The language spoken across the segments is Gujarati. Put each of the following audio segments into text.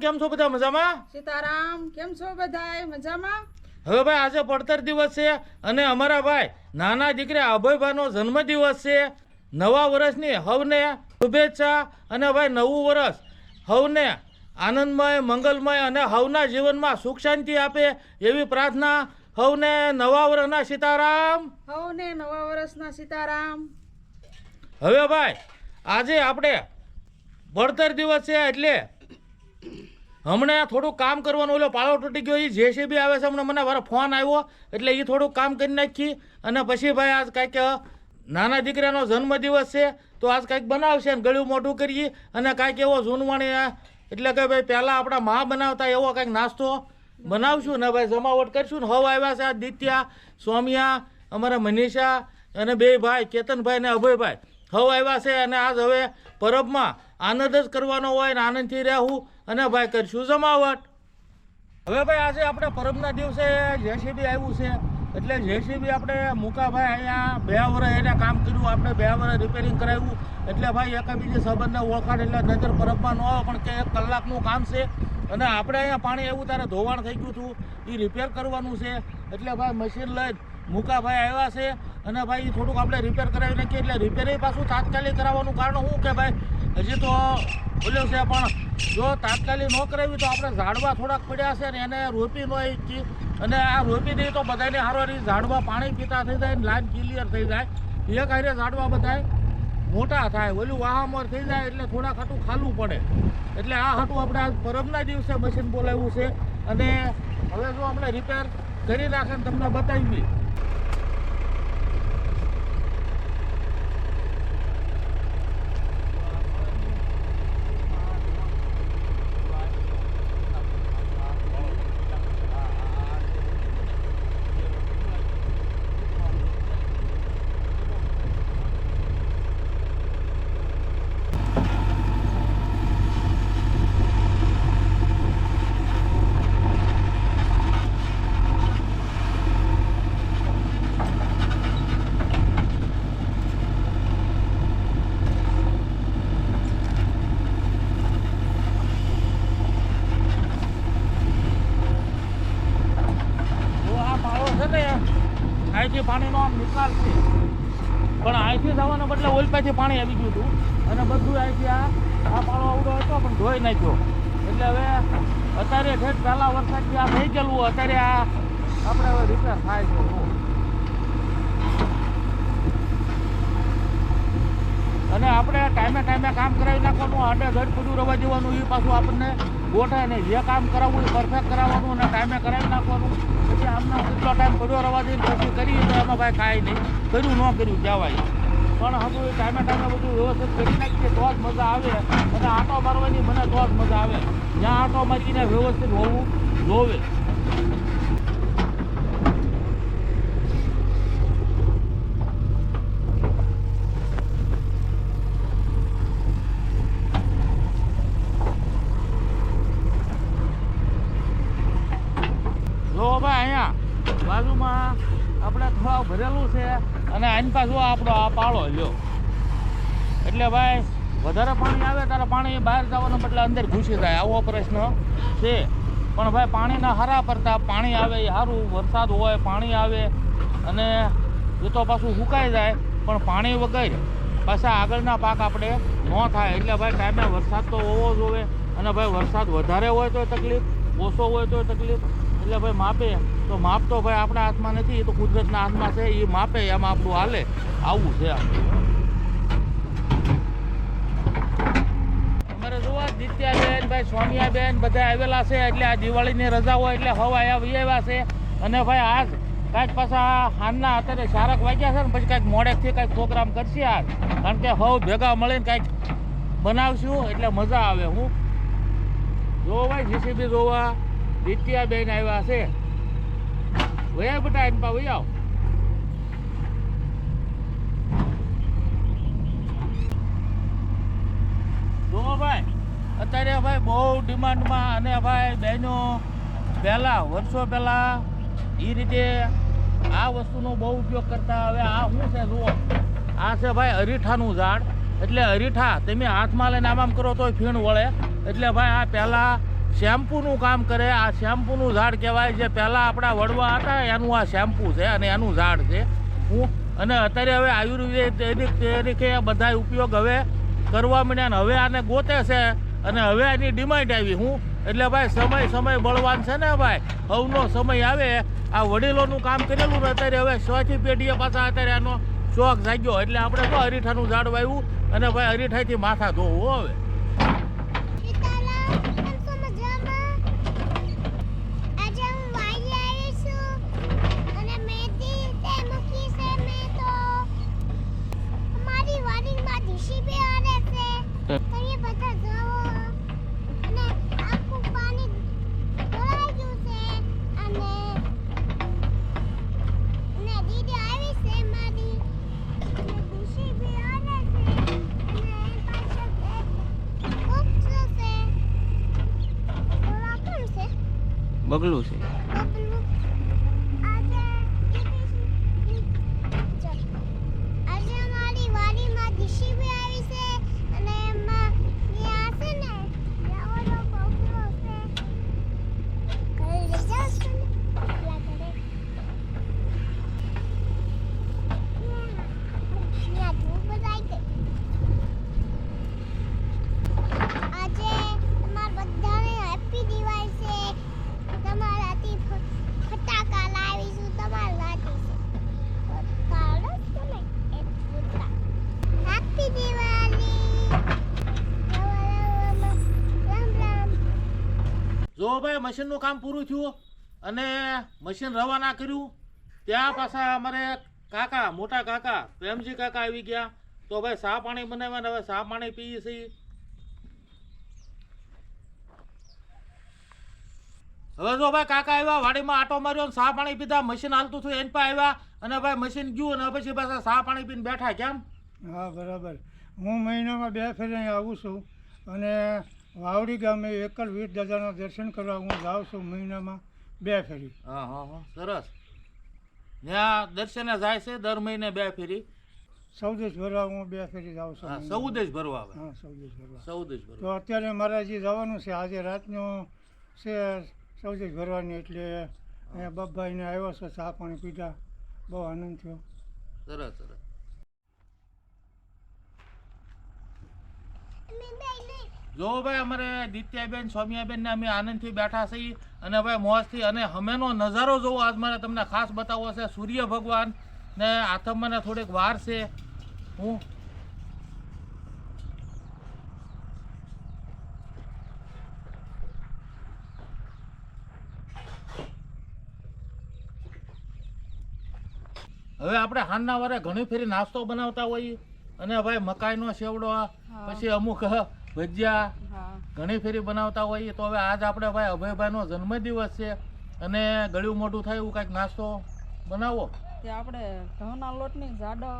સીતારામ કેમ છો બધા મજામાં? સીતારામ કેમ છો બધાય? મજામાં? હવે ભાઈ આજે પડતર દિવસ છે અને અમારા ભાઈ નાના દીકરા અભયભાઈનો જન્મદિવસ છે. નવા વર્ષની હવને શુભેચ્છા અને ભાઈ નવું વર્ષ હવને આનંદમય મંગલમય અને હવના જીવનમાં સુખ શાંતિ આપે એવી પ્રાર્થના હવને નવા વર્ષના સીતારામ. હવને નવા વર્ષના સીતારામ. હવે ભાઈ આજે આપણે પડતર દિવસ છે એટલે હમણાં થોડું કામ કરવાનું, ઓલો પાળો તૂટી ગયો એ જેસીબી આવે છે. હમણાં મને મારો ફોન આવ્યો, એટલે એ થોડુંક કામ કરી નાખી. અને પછી ભાઈ આજ કાંઈક નાના દીકરાનો જન્મદિવસ છે, તો આજ કાંઈક બનાવશે ને ગળ્યું મોઢું કરીએ. અને કાંઈક એવો જૂનવાણી એટલે કે ભાઈ પહેલાં આપણા મા બનાવતા એવો કાંઈક નાસ્તો બનાવશું ને ભાઈ જમાવટ કરશું ને. હવ આવ્યા છે આ દિત્યા સૌમ્યા અમારા મનીષા અને બે ભાઈ, કેતનભાઈ ને અભયભાઈ. હવે આવ્યા છે અને આજ હવે પરબમાં આનંદ જ કરવાનો હોય અને આનંદથી રહેવું અને ભાઈ કરશું જમાવટ. હવે ભાઈ આજે આપણે પરબના દિવસે જેસીબી આવ્યું છે. એટલે જેસીબી આપણે મુકાભાઈ અહીંયા બે વર્ષ એને કામ કર્યું, આપણે બે વર્ષ રિપેરિંગ કરાવ્યું. એટલે ભાઈ એકબીજી સંબંધને ઓળખાણ એટલે નજર પરબમાં ન આવે, પણ કે એક કલાકનું કામ છે. અને આપણે અહીંયા પાણી એવું ત્યારે ધોવાણ થઈ ગયું હતું. એ રિપેર કરવાનું છે. એટલે ભાઈ મશીન લઈ મુકાભાઈ આવ્યા છે અને ભાઈ થોડુંક આપણે રિપેર કરાવી નાખીએ એટલે રિપેરિંગ પાછું તાત્કાલિક કરાવવાનું કારણ શું કે ભાઈ, હજી તો બોલ્યો છે પણ જો તાત્કાલિક ન કરાવી તો આપણે ઝાડવા થોડાક પડ્યા છે ને એને રોપી ન ઈચ્છી અને આ રોપી દઈએ તો બધાને હારો ઝાડવા પાણી પીતા થઈ જાય લાઈન ક્લિયર થઈ જાય. એક હારે ઝાડવા બધાય મોટા થાય, ઓલું વાહામર થઈ જાય એટલે થોડા ખાટું ખાલું પડે. એટલે આ હાટું આપણે આજ પરમના દિવસે મશીન બોલાવ્યું છે. અને હવે જો આપણે રિપેર કરી નાખે તમને બતાવી જો આ પાળો છે ને અહીંથી પાણીનો આમ નિકાલ છે પણ અહીંથી જવાના ઓલપાથી પાણી આવી ગયું હતું. અને બધું અહીંથી આ આ પાળો આવડો હતો, પણ ધોઈ નાખ્યો. એટલે હવે અત્યારે ઠેઠ પહેલાં વરસાદથી આ થઈ ગયેલું, અત્યારે આ આપણે હવે રિપેર થાય છે. અને આપણે ટાઈમે ટાઈમે કામ કરાવી નાખવાનું, આડે ઘટ બધું રવા દેવાનું એ પાછું આપણને ગોઠાય ને જે કામ કરાવવું એ પરફેક્ટ કરાવવાનું અને ટાઈમે કરાવી નાખવાનું. પછી આમના કેટલો ટાઈમ પડ્યો રવા દઈને, પછી કરીએ તો એમાં ભાઈ કાંઈ નહીં. કર્યું ન કર્યું, કહેવાય. પણ એ ટાઈમે ટાઈમે બધું વ્યવસ્થિત કરી નાખીએ તો જ મજા આવે. અને આટો મારવાની મને તો જ મજા આવે. જ્યાં આટો મારીને વ્યવસ્થિત હોવું જોવે જો ભાઈ અહીંયા બાજુમાં આપણે તળાવ ભરેલું છે અને આની પાછું આપણો આ પાળો, લ્યો. એટલે ભાઈ, વધારે પાણી આવે ત્યારે પાણી બહાર જવાનું બદલે અંદર ઘૂસી જાય. આવો પ્રશ્ન છે. પણ ભાઈ, પાણીના હારા પડતા પાણી આવે, એ સારું વરસાદ હોય, પાણી આવે અને એ તો પાછું સુકાઈ જાય. પણ પાણી વગર પાછા આગળના પાક આપણે ન થાય. એટલે ભાઈ, ટાઈમે વરસાદ તો હોવો જોવે અને ભાઈ, વરસાદ વધારે હોય તો તકલીફ, ઓછો હોય તો તકલીફ. એટલે ભાઈ માપે તો માપ તો ભાઈ આપણા હાથમાં નથી, એ તો કુદરતના હાથમાં છે, એ માપે, એમાં આપણું હાલે. આવું છે અમારે જોવા, દિત્યાબેન, ભાઈ સોનિયાબેન બધા આવેલા છે, એટલે આ દિવાળીની રજા હોય એટલે હવા આવ્યા છે. અને ભાઈ આજ કાંઈક પાછા હાલના અત્યારે સારક વાગ્યા છે ને, પછી કાંઈક મોડેકથી કાંઈક પ્રોગ્રામ કરશે આજ કારણ કે હવ ભેગા મળીને કાંઈક બનાવશું, એટલે મજા આવે, હું. જો ભાઈ જીસીબી જોવા. દિત્યાબેન આવ્યા છે. વયા બટા એમ પા વયા જો ભાઈ, અત્યારે ભાઈ બહુ ડિમાન્ડમાં અને ભાઈ બહેનો પહેલાં, વર્ષો પહેલાં એ રીતે આ વસ્તુનો બહુ ઉપયોગ કરતા. હવે આ શું છે, જુઓ. આ છે ભાઈ અરીઠાનું ઝાડ. એટલે અરીઠા તમે હાથમાં લઈને આમ આમ કરો તોય ફીણ વળે. એટલે ભાઈ આ પહેલાં શેમ્પૂનું કામ કરે, આ શેમ્પૂનું ઝાડ કહેવાય જે પહેલાં આપણા વડવા હતા, એનું આ શેમ્પૂ છે અને એનું ઝાડ છે. હું અને અત્યારે હવે આયુર્વેદિક તરીકે બધા ઉપયોગ હવે કરવા માંડ્યા ને હવે આને ગોતે છે અને હવે એની ડિમાન્ડ આવી. હું એટલે ભાઈ સમય સમય બળવાન છે ને ભાઈ. હવનો સમય આવે. આ વડીલોનું કામ કરેલું ને અત્યારે હવે સ્વાથી પેઢીએ પાછા અત્યારે આનો શોખ જાગ્યો. એટલે આપણે તો અરીઠાનું ઝાડ વાવ્યું અને ભાઈ અરીઠાથી માથા ધોવું હવે. બગલું છે બબલું આજે આજે અમારી વાડીમાં જીસીબી આવી છે અને એમાં ત્યાં છે ને ત્યાં ઓલો બગલો છે ઘરે લઈ જાઉં છું ને એટલા ઘરે ત્યાં ધૂપ બધાઈ ગઈ આજે તમારા બધાને હેપી દિવાળી છે તમારાથી ફ- ફટાકા લાવીશું તમારાથી છે ફટાકડા જ તો નહીં, એ ફટાકડા. હેપી દિવાળી રામ રામ જો ભાઈ, મશીનનું કામ પૂરું થયું અને મશીન રવાના કર્યું. ત્યાં પાછા અમારે કાકા, મોટા કાકા, પ્રેમજી કાકા આવી ગયા. તો ભાઈ સા પાણી બનાવ્યા ને હવે સા પાણી પીએ છીએ. હવે જો ભાઈ, કાકા આવ્યા, વાડીમાં આટો માર્યો ને સા પાણી પીધા, મશીન હાલતું થયું, એન પાસે આવ્યા અને ભાઈ, મશીન ગયું અને પછી પાછા સા પાણી પીને બેઠા, કેમ? હા, બરાબર. હું મહિનામાં બે ફેરે આવું છું અને વાવડી ગામે એકલ વીર દાદાના દર્શન કરવા હું જાઉં છું મહિનામાં બે ફેરી. હા હા હા. સરસ. ત્યાં દર્શને જાય છે દર મહિને બે ફેરી. સૌદેશ ભરવા હું બે ફેરી જાઉં છું હા સૌદેશ ભરવા હા સૌદેશ ભરવા સૌદેશ ભરવા તો અત્યારે મારે જે જવાનું છે આજે રાતનું છે સૌદેશ ભરવાની એટલે અહીંયા બબ્બાઈને આવ્યો છે ચા પાણી પીધા. બહુ આનંદ થયો. સરસ સરસ. જો ભાઈ અમારે દિત્યાબેન સૌમ્યાબેન ને અમે આનંદથી બેઠા છીએ અને ભાઈ મોજથી અને હમેનો નજારો જોવો. આજ મારે તમને ખાસ બતાવવો છે સૂર્ય ભગવાન ને આથમમાં ને થોડીક વાર છે. હું હવે આપણે હાનના વારે ઘણી ફેરી નાસ્તો બનાવતા હોઈએ અને ભાઈ મકાઈનો સેવડો પછી અમુક ભજીયા ઘણી ફેરી બનાવતા હોઈએ તો હવે આજ આપણે ભાઈ અભયભાઈનો જન્મદિવસ છે અને ગળ્યું મોઢું થાય એવું કાંઈક નાસ્તો બનાવો? તે આપણે ઘઉંના લોટની જાડો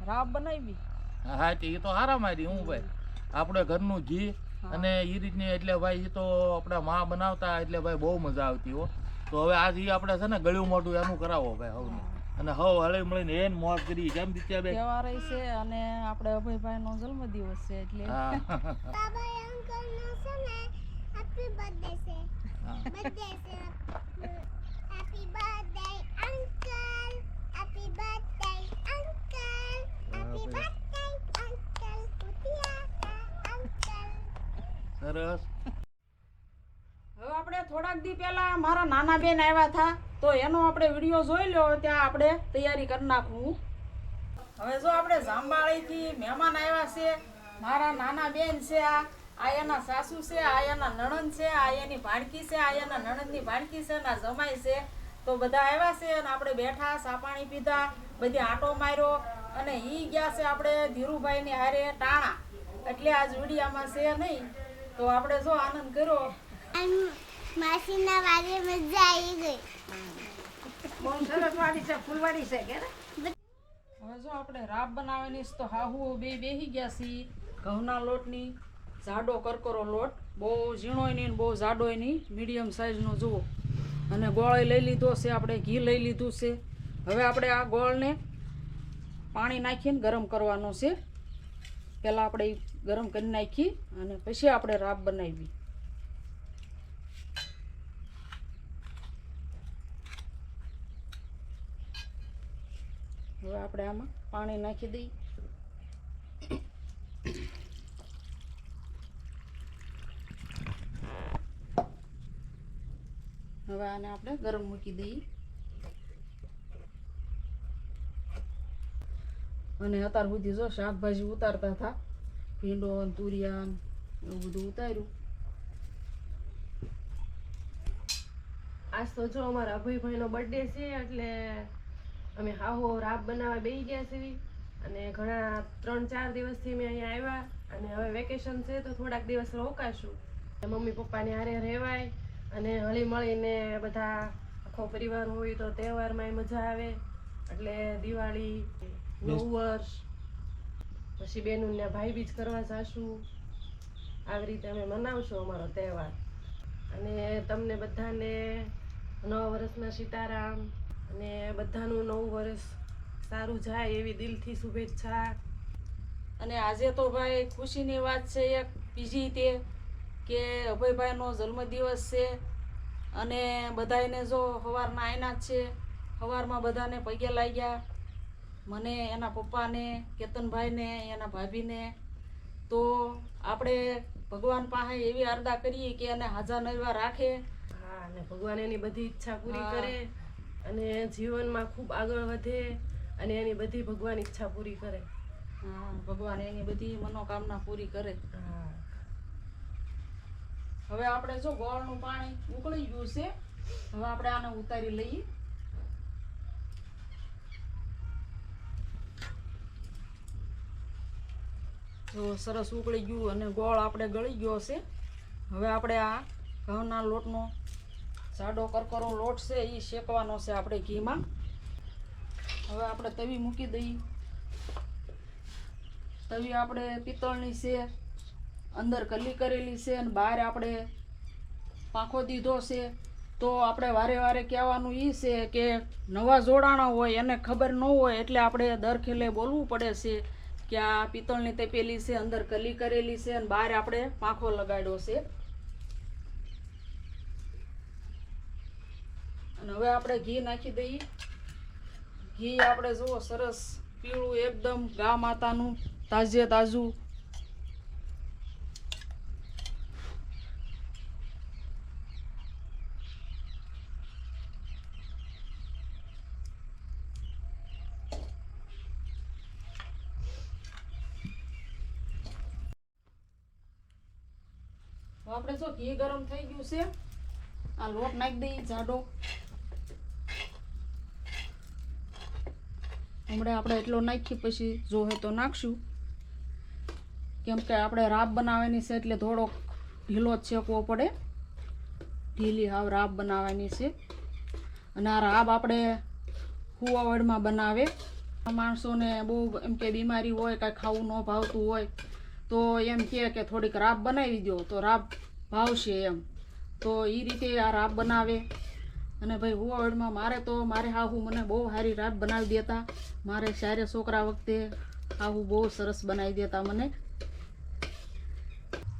રાબ બનાવી. હા તે એ તો હારા મારી હું ભાઈ. આપણે ઘરનું ઘી અને એ રીતની એટલે ભાઈ એ તો આપણા મા બનાવતા એટલે ભાઈ બહુ મજા આવતી હો. તો હવે આજ એ આપણે છે ને ગળ્યું મોઢું એનું કરાવો ભાઈ હવનું. અને હવ હળે મળીને એન મોજ કરી કેમ દીત્યાબેન તહેવાર છે અને આપણે અભયભાઈનો જન્મદિવસ છે એટલે. બાબા અંકલ નો છે ને હેપી બર્થડે છે. બર્થડે છે. Happy birthday uncle happy birthday uncle happy birthday uncle કુટિયા uncle સરસ. હવે આપણે થોડાક દી પહેલા મારા નાના બેન આવ્યા હતા તો એનો આપણે વીડિયો જોઈ લો ત્યાં આપણે તૈયારી કરી નાખવું હવે જો આપણે જાંબાળીથી મહેમાન આવ્યા છે, મારા નાના બેન છે આ આ એના સાસુ છે, આ એના નણંદ છે, આ એની ભાણકી છે, આ એના નણંદની ભાણકી છે ના જમાઈ છે. તો બધા આવ્યા છે અને આપણે બેઠા સા પાણી પીધા, બધી આટો માર્યો અને ઈ ગયા છે આપણે ધીરુભાઈની હારે ટાણા. એટલે આજ વિડીયામાં છે નહીં. તો આપણે જો આનંદ કર્યો. માસીના વાગે મજા આવી ગઈ. બહુ સરસ છે હવે જો આપણે રાબ બનાવવાની છે, તો હાહુ બે બેહી ગયા છીએ. ઘઉંના લોટની, જાડો કરકરો લોટ. બહુ ઝીણોય નહીં બહુ જાડોય નહીં, મીડિયમ સાઇઝનો જુઓ. અને ગોળ લઈ લીધો છે, આપણે ઘી લઈ લીધું છે. હવે આપણે આ ગોળને પાણી નાખીને ગરમ કરવાનો છે. પહેલાં આપણે ગરમ કરી નાખી અને પછી આપણે રાબ બનાવી આપણે આમાં પાણી નાખી દઈએ. હવે આને આપણે ગરમ મૂકી દઈએ. અને અત્યાર સુધી જો શાકભાજી ઉતારતા હતા, ભીંડો તુરિયાન તુરિયા એવું બધું ઉતાર્યું. આજ તો જો અમારા અભયભાઈનો બર્થડે છે એટલે અમે હાહો રાબ બનાવવા બેસી ગયા છીએ. અને ઘણા ત્રણ ચાર દિવસથી અમે અહીંયા આવ્યા. અને હવે વેકેશન છે તો થોડાક દિવસ રોકાશું. મમ્મી પપ્પાને હારે રહેવાય. અને હળી મળીને બધા આખો પરિવાર હોય તો તહેવારમાં મજા આવે. એટલે દિવાળી નવું વર્ષ પછી બેનું ભાઈ બીજ કરવા જાશું. આવી રીતે અમે મનાવશું અમારો તહેવાર. અને તમને બધાને નવા વર્ષના સીતારામ. અને બધાનું નવું વર્ષ સારું જાય એવી દિલથી શુભેચ્છા. અને આજે તો ભાઈ ખુશીની વાત છે એક. બીજી તે કે અભયભાઈનો જન્મદિવસ છે અને બધાયને જો સવારના આયના છે સવારમાં બધાને પગે લાગ્યા. મને એના પપ્પાને કેતનભાઈને એના ભાભીને. તો આપણે ભગવાન પાસે એવી અરદા કરીએ કે એને હાજર નરવા રાખે. હા અને ભગવાન એની બધી ઈચ્છા પૂરી કરે. અને જીવનમાં ખૂબ આગળ વધે અને એની બધી ભગવાન ઈચ્છા પૂરી કરે. ભગવાન એની બધી મનોકામના પૂરી કરે. હવે આપણે જો ગોળનું પાણી ઉકળી ગયું છે હવે આપણે આને ઉતારી લઈએ. જો સરસ ઉકળી ગયું અને ગોળ આપણે ગળી ગયો છે. હવે આપણે આ ઘઉંના લોટનો જાડો કરકરો લોટ છે એ શેકવાનો છે આપણે ઘીમાં. હવે આપણે તવી મૂકી દઈએ. તવી આપણે પિત્તળની છે, અંદર કલી કરેલી છે અને બહાર આપણે પાંખો દીધો છે. તો આપણે વારે વારે કહેવાનું એ છે કે નવા જોડાણા હોય, એને ખબર ન હોય એટલે આપણે દર ખેલે બોલવું પડે છે કે આ પિત્તળની તપેલી છે, અંદર કલી કરેલી છે અને બહાર આપણે પાંખો લગાડ્યો છે. અને હવે આપણે ઘી નાખી દઈએ. ઘી આપણે જુઓ, સરસ પીળું એકદમ ગા માતાનું, તાજે તાજું. આપણે જો ઘી ગરમ થઈ ગયું છે. આ લોટ નાખી દઈએ જાડો હમણાં આપણે એટલો નાખી પછી જોહે તો નાખશું. કેમ કે આપણે રાબ બનાવવાની છે એટલે થોડોક ઢીલો જ શેકવો પડે. ઢીલી હાવ રાબ બનાવવાની છે. અને આ રાબ આપણે હુવાવડમાં બનાવે. માણસોને બહુ એમ કે બીમારી હોય, કાંઈ ખાવું ન ભાવતું હોય, તો એમ કહે કે થોડીક રાબ બનાવી દો તો રાબ ભાવશે એમ. તો એ રીતે આ રાબ બનાવે. અને ભાઈ હુવાવડમાં મારે તો મારે હાહુ મને બહુ સારી રાત બનાવી દેતા. મારે સારે છોકરા વખતે હાહુ બહુ સરસ બનાવી દેતા મને.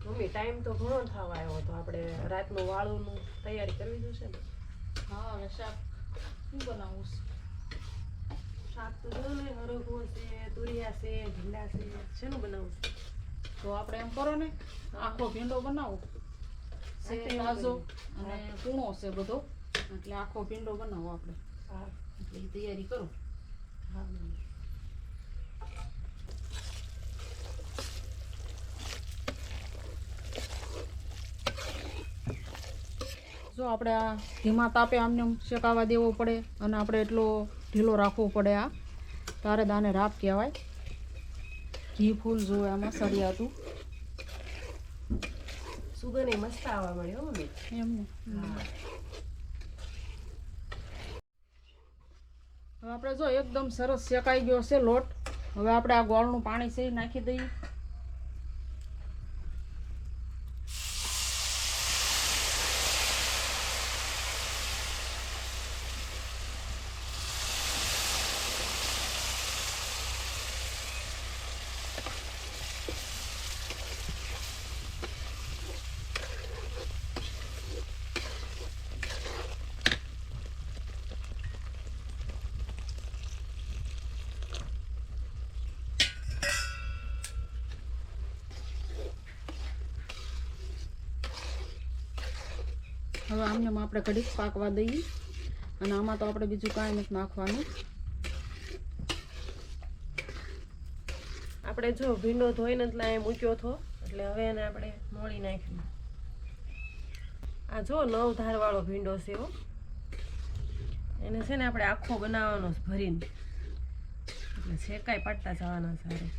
મમ્મી ટાઈમ તો ઘણો થવા આવ્યો તો આપણે રાતનું વાળોનું તૈયારી કરવી જોશે ને? હા હવે શાક શું બનાવું? છે? શાક તો જો ને હરગવો છે તુરિયા છે ભીંડા છે શેનું બનાવું? છે તો આપણે એમ કરો ને આખો ભીંડો બનાવો. છે તાજો અને કૂણો છે બધો. એટલે આખો પિંડો બનાવો આપણે. એટલે એ તૈયારી કરો. હા. જો આપણે આ ધીમા તાપે આમને આમ શેકાવા દેવો પડે અને આપણે એટલો ઢીલો રાખવો પડે આ. તારે દાને રાપ કહેવાય. ઘી ફૂલ જોવે આમાં સળિયાતું સુગંધ મસ્ત આવવા મળ્યો એમ ને હા હવે આપણે જો એકદમ સરસ શેકાઈ ગયો છે લોટ. હવે આપણે આ ગોળનું પાણી છે નાખી દઈએ. હવે આમને આપણે ઘડીક પાકવા દઈએ. અને આમાં તો આપણે બીજું કાંઈ નથી નાખવાનું. આપણે જો ભીંડો ધોઈને એટલે અહીં મૂક્યો હતો એટલે હવે એને આપણે મોળી નાખ્યું આ જો નવ ધારવાળો ભીંડો છે એવો એને છે ને આપણે આખો બનાવવાનો છે ભરીને. એટલે શેકાઈ પાટતા જવાના સારું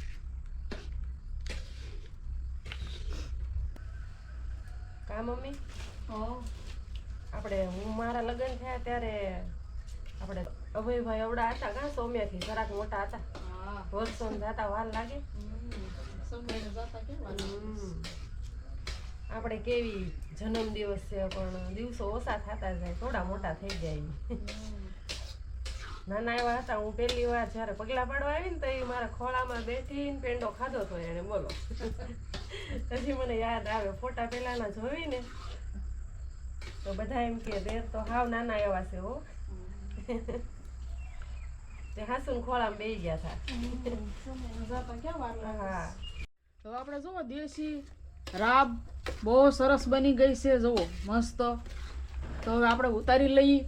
કા મમ્મી? આપણે હું મારા લગ્ન થયા ત્યારે આપણે અભયભાઈ અવડા હતા કાં સોમ્યાથી જરાક મોટા હતા. વર્ષો જાતા વાર લાગે. આપણે કેવી જન્મ દિવસ છે પણ દિવસો ઓછા થતા જાય થોડા મોટા થઈ જાય નાના એવા હતા હું પહેલી વાર જ્યારે પગલા પાડવા આવી ને તો એ મારા ખોળામાં બેઠીને પેંડો ખાધો તો એને બોલો. પછી મને યાદ આવે ફોટા પહેલાના જોઈને તો બધા એમ કે દેર તો હાવ નાના એવા છે હો. તે હાસુન ખોળામાં બેસી ગયા હતા તો આપણે જુઓ, દેશી રાબ બહુ સરસ બની ગઈ છે, જુઓ, મસ્ત. તો હવે આપણે ઉતારી લઈએ.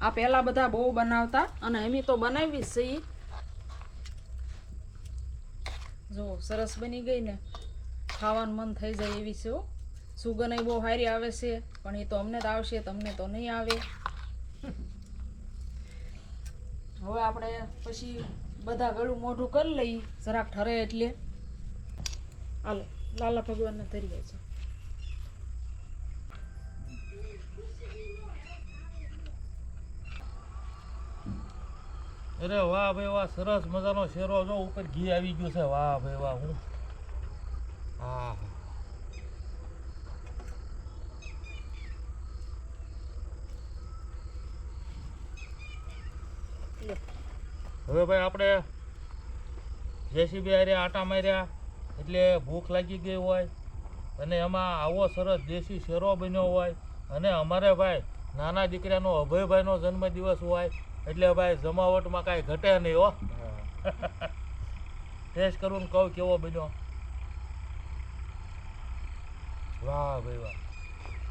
આ પહેલાં બધા બહુ બનાવતા અને એમી તો બનાવી જ છે. જુઓ, સરસ બની ગઈ ને. ખાવાનું મન થઈ જાય એવી છે સુગંધ બહુ સારી આવે છે, પણ એ તો અમને જ આવશે, તમને તો નહીં આવે. હવે આપણે પછી બધા ગળું મોઢું કરી લઈએ, જરાક ઠરે એટલે. હાલો, લાલા ભગવાનને ધરીએ છે અરે વાહ ભાઈ વાહ, સરસ મજાનો શેરો જો, ઉપર ઘી આવી ગયો છે. વાહ ભાઈ વાહ, હું. હા હવે ભાઈ આપણે જેસીબી આર્યા આટા માર્યા એટલે ભૂખ લાગી ગઈ હોય અને એમાં આવો સરસ દેશી શેરો બન્યો હોય અને અમારે ભાઈ નાના દીકરાનો અભયભાઈનો જન્મદિવસ હોય એટલે ભાઈ જમાવટમાં કાંઈ ઘટે નહીં હો. ટેસ્ટ કરું ને કહું કેવો બન્યો. વાહ ભાઈ વાહ.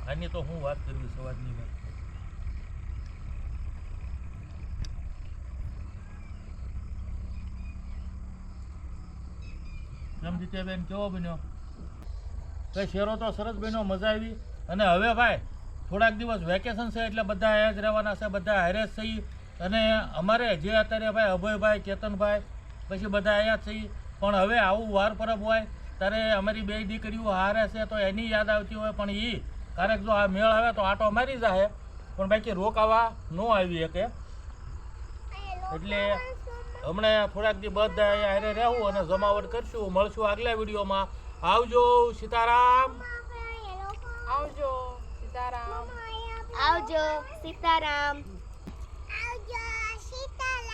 આની તો હું વાત કરવી સવારની વાત કેમ જીત્યાબેન કેવો બન્યો? ભાઈ શેરો તો સરસ બન્યો મજા આવી. અને હવે ભાઈ થોડાક દિવસ વેકેશન છે એટલે બધા અહીંયા જ રહેવાના છે બધા હારે જ છીએ અને અમારે જે અત્યારે ભાઈ અભયભાઈ કેતનભાઈ પછી બધા અહીંયા જ છીએ પણ હવે આવું વાર પરબ હોય ત્યારે અમારી બે દીકરીઓ હારે છે તો એની યાદ આવતી હોય પણ એ ક્યારેક જો આ મેળ આવે તો આટો મારી જાય પણ બાકી રોકાવા ન આવી શકે. એટલે હમણાં થોડાક દી બધા અહીંયા રહેવું અને જમાવટ કરશું. મળશું આગલા વિડીયોમાં. આવજો સીતારામ. આવજો સીતારામ. આવજો સીતારામ. આવજો સીતારામ.